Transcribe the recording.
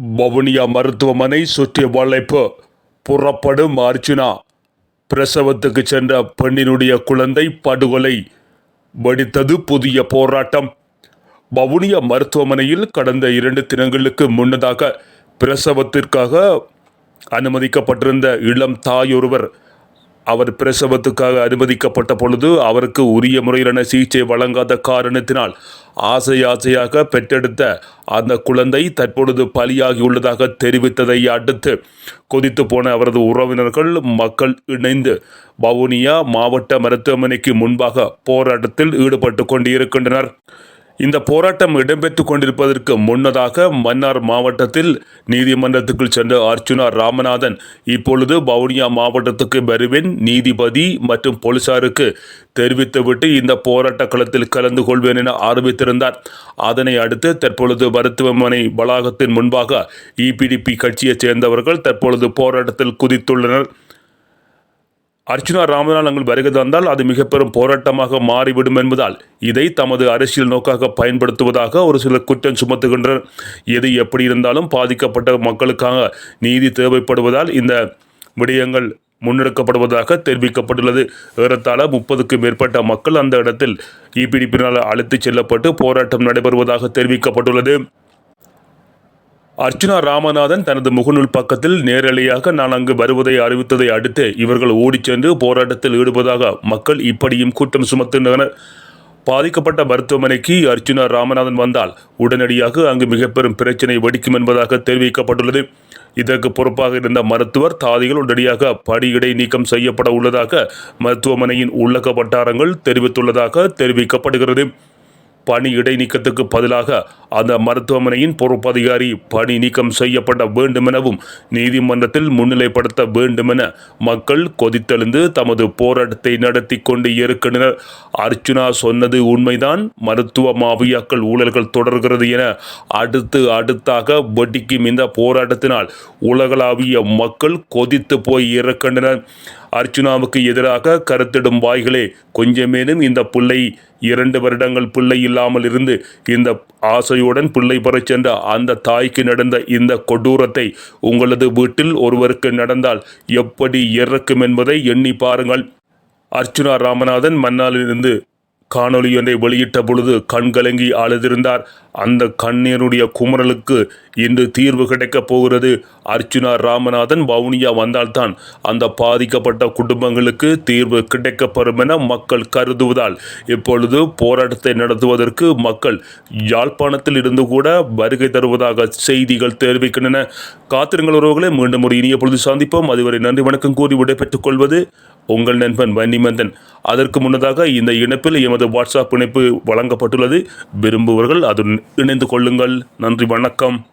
வவுனியா மருத்துவமனை சுற்றி வளைப்பு புறப்படும் அர்ச்சுனா பிரசவத்துக்கு சென்ற பெண்ணினுடைய குழந்தை படுகொலை. வெடித்தது புதிய போராட்டம். வவுனியா மருத்துவமனையில் கடந்த இரண்டு தினங்களுக்கு முன்னதாக பிரசவத்திற்காக அனுமதிக்கப்பட்டிருந்த இளம் தாயொருவர் அவர் பிரசவத்துக்காக அனுமதிக்கப்பட்ட பொழுது அவருக்கு உரிய முறையிலான சிகிச்சை வழங்காத காரணத்தினால் ஆசை ஆசையாக பெற்றெடுத்த அந்த குழந்தை தற்பொழுது பலியாகியுள்ளதாக தெரிவித்ததை அடுத்து கொதித்து போன அவரது உறவினர்கள் மக்கள் இணைந்து வவுனியா மாவட்ட மருத்துவமனைக்கு முன்பாக போராட்டத்தில் ஈடுபட்டு கொண்டிருக்கின்றனர். இந்த போராட்டம் இடம்பெற்றுக் கொண்டிருப்பதற்கு முன்னதாக மன்னார் மாவட்டத்தில் நீதிமன்றத்துக்குள் சென்ற அர்ச்சுனா ராமநாதன் இப்பொழுது வவுனியா மாவட்டத்துக்கு வருவேன் நீதிபதி மற்றும் போலீசாருக்கு தெரிவித்துவிட்டு இந்த போராட்ட களத்தில் கலந்து கொள்வேன் என ஆரம்பித்திருந்தார் அதனை அடுத்து தற்பொழுது மருத்துவமனை வளாகத்தின் முன்பாக இபிடிபி கட்சியைச் சேர்ந்தவர்கள் தற்பொழுது போராட்டத்தில் குதித்துள்ளனர். அர்ச்சுனா ராமநாதன் அங்கு வருகை தந்தால் அது மிக பெரும் போராட்டமாக மாறிவிடும் என்பதால் இதை தமது அரசியல் நோக்காக பயன்படுத்துவதாக ஒரு சிலர் குற்றம் சுமத்துகின்றனர். எது எப்படி இருந்தாலும் பாதிக்கப்பட்ட மக்களுக்காக நீதி தேவைப்படுவதால் இந்த விடயங்கள் முன்னெடுக்கப்படுவதாக தெரிவிக்கப்பட்டுள்ளது. ஏறத்தாழ முப்பதுக்கும் மேற்பட்ட மக்கள் அந்த இடத்தில் இபிடிப்பினால் அழைத்துச் செல்லப்பட்டு போராட்டம் நடைபெறுவதாக தெரிவிக்கப்பட்டுள்ளது. அர்ச்சுனா ராமநாதன் தனது முகநூல் பக்கத்தில் நேரலையாக நான் அங்கு வருவதை அறிவித்ததை அடுத்து இவர்கள் ஓடிச் சென்று போராட்டத்தில் ஈடுபதாக மக்கள் இப்படியும் குற்றம் சுமத்துகின்றனர். பாதிக்கப்பட்ட மருத்துவமனைக்கு அர்ச்சுனா ராமநாதன் வந்தால் உடனடியாக அங்கு மிக பெரும் பிரச்சனை வெடிக்கும் என்பதாக தெரிவிக்கப்பட்டுள்ளது. இதற்கு பொறுப்பாக இருந்த மருத்துவர் தாதிகள் உடனடியாக படியிடை நீக்கம் செய்யப்பட உள்ளதாக மருத்துவமனையின் உள்ளக வட்டாரங்கள் தெரிவித்துள்ளதாக தெரிவிக்கப்படுகிறது. பணி இடைநீக்கத்துக்கு பதிலாக அந்த மருத்துவமனையின் பொறுப்பதிகாரி பணி நீக்கம் செய்யப்பட வேண்டுமெனவும் நீதிமன்றத்தில் முன்னிலைப்படுத்த வேண்டுமென மக்கள் கொதித்தெழுந்து தமது போராட்டத்தை நடத்தி கொண்டு இருக்கின்றனர். அர்ச்சுனா சொன்னது உண்மைதான். மருத்துவ மாவியாக்கள் ஊழல்கள் தொடர்கிறது என அடுத்து அடுத்தாக வெடிக்கும் இந்த போராட்டத்தினால் உலகளாவிய மக்கள் கொதித்து போய் இருக்கின்றனர். அர்ச்சுனாவுக்கு எதிராக கருத்திடும் வாய்களே கொஞ்சமேனும் இந்த பிள்ளை இரண்டு வருடங்கள் பிள்ளை இல்லாமல் இருந்து இந்த ஆசையுடன் பிள்ளை பெறச் சென்ற அந்த தாய்க்கு நடந்த இந்த கொடூரத்தை உங்களது வீட்டில் ஒருவருக்கு நடந்தால் எப்படி இறக்கும் என்பதை எண்ணி பாருங்கள். அர்ச்சுனா ராமநாதன் மன்னாலிருந்து காணொலி ஒன்றை வெளியிட்ட பொழுது கண்கலங்கி அழுதிருந்தார். அந்த கண்ணீருடைய குமரலுக்கு இன்று தீர்வு கிடைக்கப் போகிறது. அர்ச்சுனா ராமநாதன் வவுனியா வந்தால்தான் அந்த பாதிக்கப்பட்ட குடும்பங்களுக்கு தீர்வு கிடைக்கப்பெறும் என மக்கள் கருதுவதால் இப்பொழுது போராட்டத்தை நடத்துவதற்கு மக்கள் யாழ்ப்பாணத்தில் இருந்து கூட வருகை தருவதாக செய்திகள் தெரிவிக்கின்றன. காத்திருங்கள் உறவுகளை மீண்டும் ஒரு இனிய பொழுது சந்திப்போம். அதுவரை நன்றி வணக்கம் கூறி விடைபெற்றுக் கொள்வது உங்கள் நண்பன் வன்னிமந்தன். அதற்கு முன்னதாக இந்த இணைப்பில் எமது வாட்ஸ்அப் இணைப்பு வழங்கப்பட்டுள்ளது. விரும்புவர்கள் அதன் இணைந்து கொள்ளுங்கள். நன்றி வணக்கம்.